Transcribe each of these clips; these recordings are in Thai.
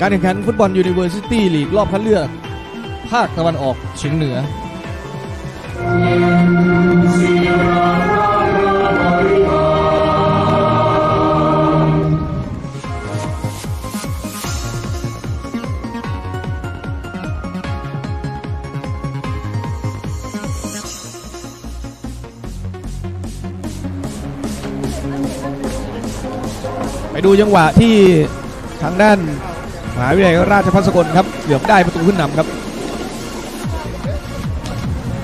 การแข่งขันฟุตบอลยูนิเวอร์ซิตี้ลีกรอบคัดเลือก ภาคตะวันออกเฉียงเหนือ ไปดูจังหวะที่ทางด้าน มหาวิทยาลัยราชภัฏสกลครับเกือบได้ประตูขึ้นนำครับ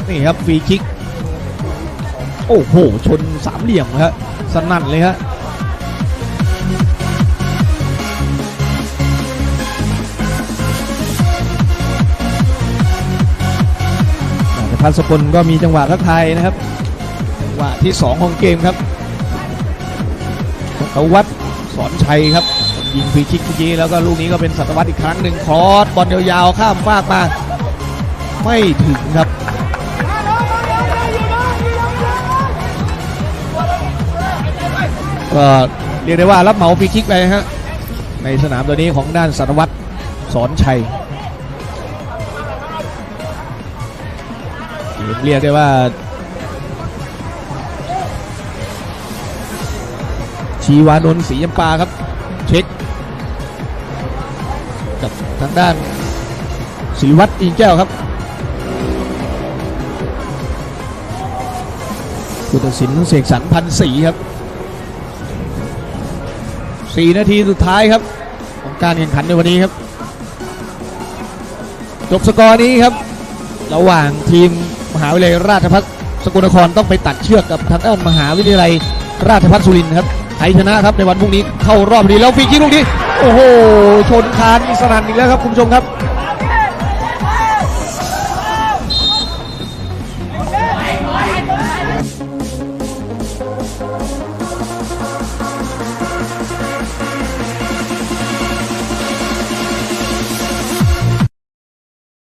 นี่ครับฟรีคิก โอ้โห ชนสามเหลี่ยมฮะสนั่นเลยฮะราชภัฏสกลก็มีจังหวะทักทายนะครับจังหวะที่ 2 ของเกมครับสัตวัตสอนชัยครับ ยิงฟรีคิกเมื่อกี้แล้วก็ลูกนี้ก็เป็นสัตวัตอีกครั้งหนึ่งคอร์สบอลยาวๆข้ามฟากมา ไม่ถึงครับก็เรียกได้ว่ารับเหมาฟรีคิกไปฮะในสนามตัวนี้ของด้านสัตวัตสอนชัยเรียกได้ว่าชีวานนท์ศรียำปาครับ เช็ค กับทางด้านศิริวัตรอิงแก้วครับผู้ตัดสินเสกสรรพันศรีครับ4นาทีสุดท้ายครับ ของการแข่งขันในวันนี้ครับ จบสกอร์นี้ครับ ระหว่างทีมมหาวิทยาลัยราชภัฏสกลนครต้องไปตัดเชือกกับทางด้านมหาวิทยาลัยราชภัฏสุรินทร์ครับ ใครชนะครับในวันพรุ่งนี้เข้ารอบดีแล้วฟรีคิกลูกนี้ โอ้โห ชนคานสนั่นอีกแล้วครับคุณผู้ชมครับ